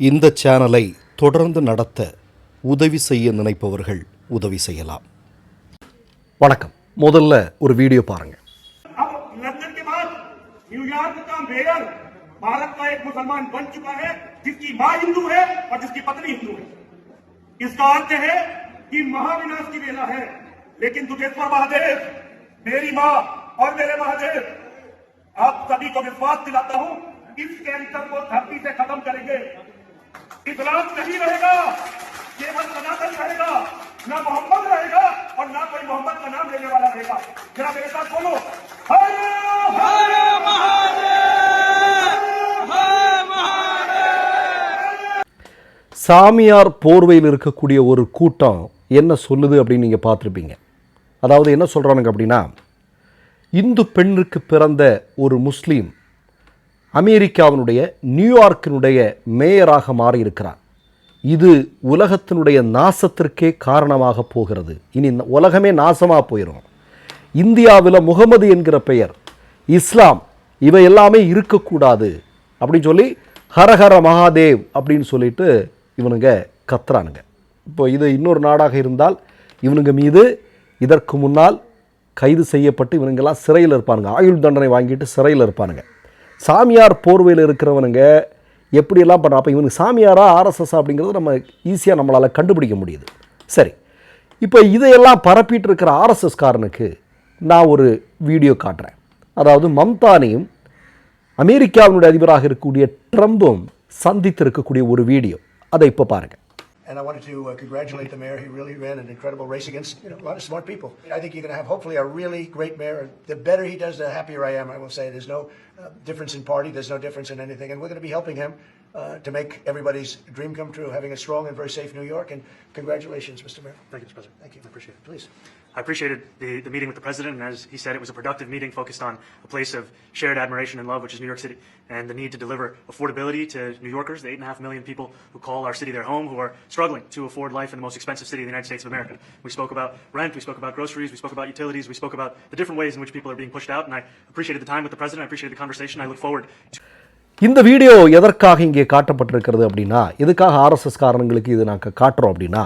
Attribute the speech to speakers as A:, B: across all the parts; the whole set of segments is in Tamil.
A: இந்த சேனலை தொடர்ந்து நடத்த உதவி செய்ய நினைப்பவர்கள் உதவி செய்யலாம் வணக்கம் முதல்ல ஒரு வீடியோ பாருங்க
B: अब लंदन के बाद न्यूयॉर्क का मेयर भारत का एक मुसलमान बन चुका है जिसकी माँ हिंदू है और जिसकी पत्नी हिंदू है इसका अर्थ है कि महाविनाश की वेला है लेकिन दुखेश्वर महादेव मेरी माँ और मेरे महादेव आप सभी को विश्वास दिलाता हूँ इस कैंसर को धरती से खत्म करेंगे इस्लाम नहीं रहेगा केवल सनातन रहेगा ना मोहम्मद रहेगा और ना कोई मोहम्मद का नाम लेने वाला रहेगा जरा मेरे साथ बोलो हर हर
A: சாமியார் போர்வையில் இருக்கக்கூடிய ஒரு கூட்டம் என்ன சொல்லுது அப்படின்னு நீங்கள் பார்த்துருப்பீங்க அதாவது என்ன சொல்கிறானுங்க அப்படின்னா இந்து பெண்ணுக்கு பிறந்த ஒரு முஸ்லீம் அமெரிக்காவினுடைய நியூயார்க்கினுடைய மேயராக மாறியிருக்கிறார். இது உலகத்தினுடைய நாசத்திற்கே காரணமாக போகிறது. இனி உலகமே நாசமாக போயிடும் இந்தியாவில் முகமது என்கிற பெயர் இஸ்லாம் இவை எல்லாமே இருக்கக்கூடாது அப்படின்னு சொல்லி ஹரஹர மகாதேவ் அப்படின்னு சொல்லிட்டு இவனுங்க கத்துறானுங்க. இப்போ இது இன்னொரு நாடாக இருந்தால் இவனுங்க மீது இதற்கு முன்னால் கைது செய்யப்பட்டு இவனுங்கெல்லாம் சிறையில் இருப்பானுங்க. ஆயுள் தண்டனை வாங்கிட்டு சிறையில் இருப்பானுங்க. சாமியார் போர்வையில் இருக்கிறவனுங்க எப்படியெல்லாம் பண்ண அப்போ இவனுக்கு சாமியாரா ஆர்எஸ்எஸ் அப்படிங்கிறது நம்ம ஈஸியாக நம்மளால் கண்டுபிடிக்க முடியுது. சரி. இப்போ இதையெல்லாம் பரப்பிட்டு இருக்கிற ஆர்எஸ்எஸ் காரனுக்கு நான் ஒரு வீடியோ காட்டுறேன். அதாவது மம்தானியும் அமெரிக்காவினுடைய அதிபராக இருக்கக்கூடிய ட்ரம்பும் சந்தித்திருக்கக்கூடிய ஒரு வீடியோ. அதை இப்போ பாருங்கள்
C: And I wanted to uh, congratulate the mayor. He really ran an incredible race against you know, a lot of smart people. I think you're going to have hopefully a really great mayor. The better he does, the happier I am. I will say there's no uh, difference in party. There's no difference in anything. And we're going to be helping him uh, to make everybody's dream come true, having a strong and very safe New York. And congratulations, Mr. Mayor.
D: Thank you, Mr. President.
C: Thank you.
D: I appreciate it.
C: Please.
D: I appreciated the, the meeting with the president, and as he said, it was a productive meeting focused on a place of shared admiration and love, which is New York City, and the need to deliver affordability to New Yorkers, the eight and a half million people who call our city their home, who are struggling to afford life in the most expensive city in the United States of America. We spoke about rent, we spoke about groceries, we spoke about utilities, we spoke about the different ways in which people are being pushed out, and I appreciated the time with the president. I appreciated the conversation. I look forward to
A: இந்த வீடியோ எதற்காக இங்கே காட்டப்பட்டிருக்கிறது அப்படின்னா எதுக்காக ஆர்எஸ்எஸ் காரணங்களுக்கு இது நாங்கள் காட்டுறோம் அப்படின்னா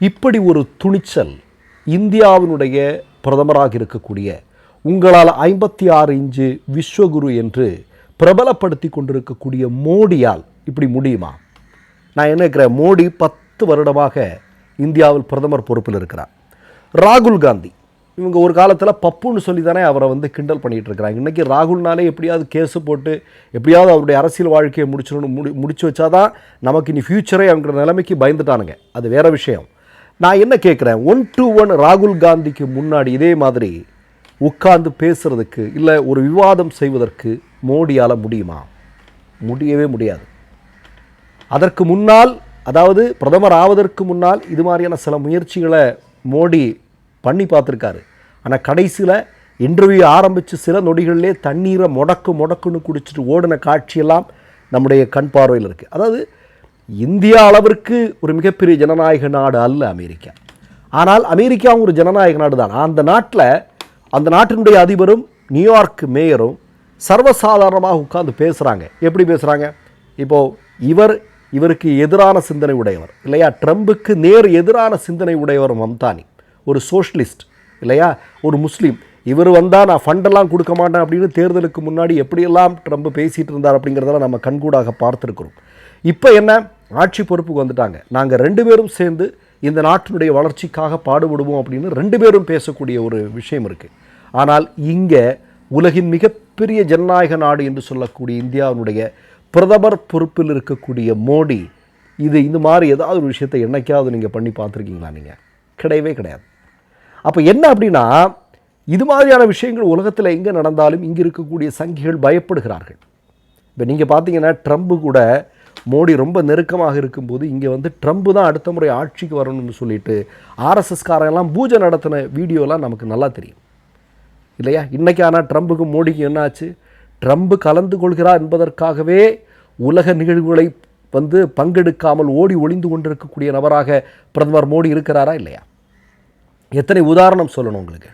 A: இப்படி ஒரு துணிச்சல் இந்தியாவினுடைய பிரதமராக இருக்கக்கூடிய உங்களால் ஐம்பத்தி ஆறு இன்ச்சு விஸ்வகுரு என்று பிரபலப்படுத்தி கொண்டிருக்கக்கூடிய மோடியால் இப்படி முடியுமா? நான் என்ன இருக்கிறேன் மோடி பத்து வருடமாக இந்தியாவில் பிரதமர் பொறுப்பில் இருக்கிறார். ராகுல் காந்தி இவங்க ஒரு காலத்தில் பப்புன்னு சொல்லி தானே அவரை வந்து கிண்டல் பண்ணிகிட்டு இருக்கிறாங்க இன்றைக்கி ராகுல்னாலே எப்படியாவது கேஸு போட்டு எப்படியாவது அவருடைய அரசியல் வாழ்க்கையை முடிச்சிடணும் முடி முடிச்சு வச்சாதான் நமக்கு இனி ஃப்யூச்சரே அவங்கிற நிலைமைக்கு பயந்துட்டானுங்க. அது வேறு விஷயம். நான் என்ன கேட்குறேன்? ஒன் டு ஒன் ராகுல் காந்திக்கு முன்னாடி இதே மாதிரி உட்கார்ந்து பேசுகிறதுக்கு இல்லை ஒரு விவாதம் செய்வதற்கு மோடியால் முடியுமா? முடியவே முடியாது. அதற்கு முன்னால் அதாவது பிரதமர் ஆவதற்கு முன்னால் இது மாதிரியான சில முயற்சிகளை மோடி பண்ணி பார்த்துருக்காரு. ஆனால் கடைசியில் இன்டர்வியூ ஆரம்பித்து சில நொடிகளிலே தண்ணீரை முடக்கு முடக்குன்னு குடிச்சிட்டு ஓடின காட்சியெல்லாம் நம்முடைய கண் பார்வையில் இருக்குது அதாவது இந்தியா அளவிற்கு ஒரு மிகப்பெரிய ஜனநாயக நாடு அல்ல அமெரிக்கா. ஆனால் அமெரிக்காவும் ஒரு ஜனநாயக நாடு தான் அந்த நாட்டில் அந்த நாட்டினுடைய அதிபரும் நியூயார்க் மேயரும் சர்வசாதாரணமாக உட்கார்ந்து பேசுகிறாங்க எப்படி பேசுகிறாங்க இப்போது இவர் இவருக்கு எதிரான சிந்தனை உடையவர். இல்லையா? ட்ரம்புக்கு நேர் எதிரான சிந்தனை உடையவர் மம்தானி. ஒரு சோஷலிஸ்ட் இல்லையா? ஒரு முஸ்லீம். இவர் வந்தால் நான் ஃபண்டெல்லாம் கொடுக்க மாட்டேன் அப்படின்னு தேர்தலுக்கு முன்னாடி எப்படியெல்லாம் ட்ரம்ப் பேசிகிட்டு இருந்தார் அப்படிங்கிறதெல்லாம் நம்ம கண்கூடாக பார்த்துருக்குறோம். இப்போ என்ன? ஆட்சி பொறுப்புக்கு வந்துட்டாங்க. நாங்கள் ரெண்டு பேரும் சேர்ந்து இந்த நாட்டினுடைய வளர்ச்சிக்காக பாடுபடுவோம் அப்படின்னு ரெண்டு பேரும் பேசக்கூடிய ஒரு விஷயம் இருக்குது ஆனால் இங்கே உலகின் மிகப்பெரிய ஜனநாயக நாடு என்று சொல்லக்கூடிய இந்தியாவினுடைய பிரதமர் பொறுப்பில் இருக்கக்கூடிய மோடி இது இந்த மாதிரி ஏதாவது ஒரு விஷயத்தை என்னைக்காவது நீங்கள் பண்ணி பார்த்துருக்கீங்களா நீங்கள் கிடையவே கிடையாது. அப்போ என்ன அப்படின்னா இது மாதிரியான விஷயங்கள் உலகத்தில் எங்கே நடந்தாலும் இங்கே இருக்கக்கூடிய சங்கிகள் பயப்படுகிறார்கள். இப்போ நீங்கள் பார்த்தீங்கன்னா ட்ரம்ப்பு கூட மோடி ரொம்ப நெருக்கமாக இருக்கும்போது இங்கே வந்து ட்ரம்ப்பு தான் அடுத்த முறை ஆட்சிக்கு வரணும்னு சொல்லிட்டு ஆர்எஸ்எஸ்காரெல்லாம் பூஜை நடத்தின வீடியோலாம் நமக்கு நல்லா தெரியும். இல்லையா? இன்றைக்கி ஆனால் ட்ரம்புக்கும் மோடிக்கும் என்ன ஆச்சு? ட்ரம்ப் கலந்து கொள்கிறார் என்பதற்காகவே உலக நிகழ்வுகளை வந்து பங்கெடுக்காமல் ஓடி ஒளிந்து கொண்டிருக்கக்கூடிய நபராக பிரதமர் மோடி இருக்கிறாரா இல்லையா? எத்தனை உதாரணம் சொல்லணும் உங்களுக்கு?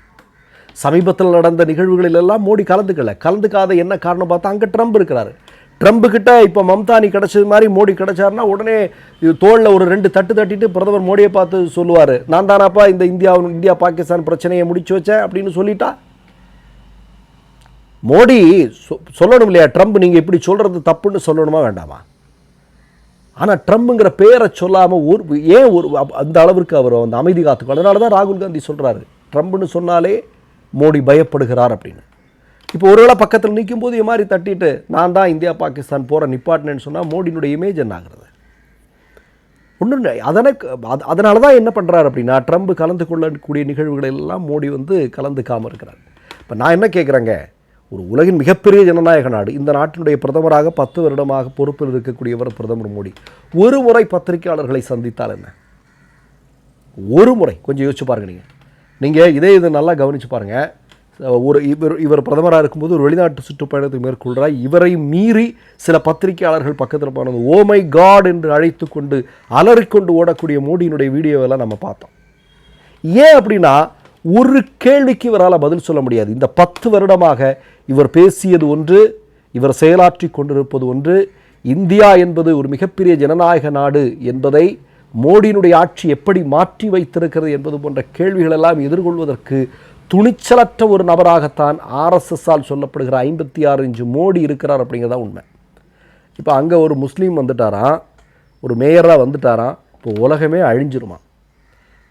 A: சமீபத்தில் நடந்த நிகழ்வுகளில் எல்லாம் மோடி கலந்துக்கல. கலந்துக்காத என்ன காரணம் பார்த்தா அங்கே ட்ரம்ப் இருக்கிறாரு. ட்ரம்ப் கிட்ட இப்போ மம்தானி கிடைச்சது மாதிரி மோடி கிடைச்சாருன்னா உடனே தோளில் ஒரு ரெண்டு தட்டு தட்டிட்டு பிரதமர் மோடியை பார்த்து சொல்லுவார். நான் தானாப்பா இந்த இந்தியா இந்தியா பாகிஸ்தான் பிரச்சனையை முடிச்சு வச்சேன் அப்படின்னு சொல்லிட்டா? மோடி சொ- சொல்லணும் இல்லையா? ட்ரம்ப் நீங்கள் இப்படி சொல்கிறது தப்புன்னு சொல்லணுமா வேண்டாமா? ஆனால் ட்ரம்ப்புங்கிற பேரை சொல்லாமல் ஒரு ஏன் ஒரு அந்த அளவிற்கு அவர் அந்த அமைதி காத்துக்கும் அதனால தான் ராகுல் காந்தி சொல்கிறாரு ட்ரம்ப்னு சொன்னாலே மோடி பயப்படுகிறார் அப்படின்னு. இப்போ ஒருவேளை பக்கத்தில் நிற்கும் போது இது மாதிரி தட்டிட்டு நான் தான் இந்தியா பாகிஸ்தான் போகிற நிப்பாட்டினேன்னு சொன்னால் மோடியினுடைய இமேஜ் என்ன ஆகிறது? ஒன்று இல்லை அதனை அது- அதனால தான் என்ன பண்ணுறாரு அப்படின்னா ட்ரம்ப் கலந்து கொள்ளக்கூடிய நிகழ்வுகள் எல்லாம் மோடி வந்து கலந்துக்காமல் இருக்கிறார். இப்போ நான் என்ன கேட்குறேங்க ஒரு உலகின் மிகப்பெரிய ஜனநாயக நாடு. இந்த நாட்டினுடைய பிரதமராக பத்து வருடமாக பொறுப்பில் இருக்கக்கூடியவர் பிரதமர் மோடி. ஒரு முறை பத்திரிகையாளர்களை சந்தித்தால் என்ன? ஒரு முறை. கொஞ்சம் யோசிச்சு பாருங்க நீங்கள் நீங்கள் இதே இது நல்லா கவனிச்சு பாருங்க. ஒரு இவர் இவர் பிரதமராக இருக்கும்போது ஒரு வெளிநாட்டு சுற்றுப்பயணத்தை மேற்கொள்கிறார் இவரை மீறி சில பத்திரிகையாளர்கள் பக்கத்தில் போனது ஓமை காட் என்று அழைத்து கொண்டு அலறிக்கொண்டு ஓடக்கூடிய மோடியினுடைய வீடியோவெல்லாம் நம்ம பார்த்தோம். ஏன் அப்படின்னா ஒரு கேள்விக்கு இவரால் பதில் சொல்ல முடியாது. இந்த பத்து வருடமாக இவர் பேசியது ஒன்று இவர் செயலாற்றி கொண்டிருப்பது ஒன்று. இந்தியா என்பது ஒரு மிகப்பெரிய ஜனநாயக நாடு என்பதை மோடியினுடைய ஆட்சி எப்படி மாற்றி வைத்திருக்கிறது என்பது போன்ற கேள்விகளெல்லாம் எதிர்கொள்வதற்கு துணிச்சலற்ற ஒரு நபராகத்தான் ஆர்எஸ்எஸ்ஸால் சொல்லப்படுகிற ஐம்பத்தி ஆறு இன்ச்சு மோடி இருக்கிறார் அப்படிங்கிறதா உண்மை. இப்போ அங்கே ஒரு முஸ்லீம் வந்துட்டாராம் ஒரு மேயராக வந்துட்டாராம் இப்போ உலகமே அழிஞ்சிருமா?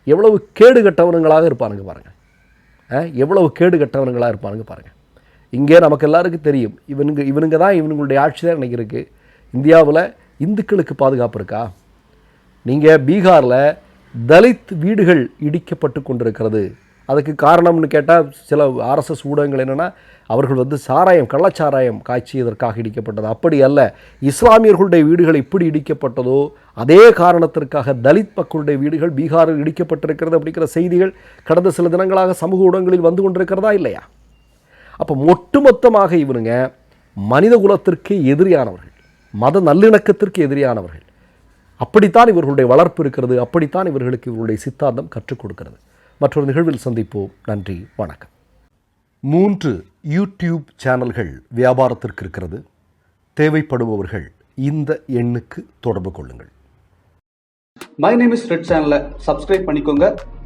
A: எவ்வளவு கேடு கட்டவனுங்களாக இருப்பானுங்க பாருங்கள் எவ்வளவு கேடு கட்டவனுங்களாக இருப்பானுங்க பாருங்கள் இங்கே நமக்கு எல்லாருக்கும் தெரியும். இவனுங்க இவனுங்க தான் இவனுங்களுடைய ஆட்சி தான் இன்னைக்கு இருக்குது இந்தியாவில் இந்துக்களுக்கு பாதுகாப்பு இருக்கா? நீங்கள் பீகாரில் தலித் வீடுகள் இடிக்கப்பட்டு கொண்டிருக்கிறது. அதுக்கு காரணம்னு கேட்டால் சில ஆர்எஸ்எஸ் ஊடகங்கள் என்னென்னா அவர்கள் வந்து சாராயம் கள்ளச்சாராயம் காய்ச்சியதற்காக இடிக்கப்பட்டது. அப்படி அல்ல. இஸ்லாமியர்களுடைய வீடுகள் எப்படி இடிக்கப்பட்டதோ அதே காரணத்திற்காக தலித் மக்களுடைய வீடுகள் பீகாரில் இடிக்கப்பட்டிருக்கிறது அப்படிங்கிற செய்திகள் கடந்த சில தினங்களாக சமூக ஊடகங்களில் வந்து கொண்டிருக்கிறதா இல்லையா? அப்போ ஒட்டுமொத்தமாக இவனுங்க மனித குலத்திற்கு எதிரியானவர்கள் மத நல்லிணக்கத்திற்கு எதிரியானவர்கள். அப்படித்தான் இவர்களுடைய வளர்ப்பு இருக்கிறது அப்படித்தான் இவர்களுக்கு இவர்களுடைய சித்தாந்தம் கற்றுக் கொடுக்கிறது. மற்றொரு நிகழ்வில் சந்திப்போம். நன்றி வணக்கம். மூன்று யூடியூப் சேனல்கள் வியாபாரத்திற்கு இருக்கிறது. தேவைப்படுபவர்கள் இந்த எண்ணுக்கு தொடர்பு கொள்ளுங்கள்.
E: மை நேம் இஸ் ரெட் சேனலை சப்ஸ்கிரைப் பண்ணிக்கோங்க.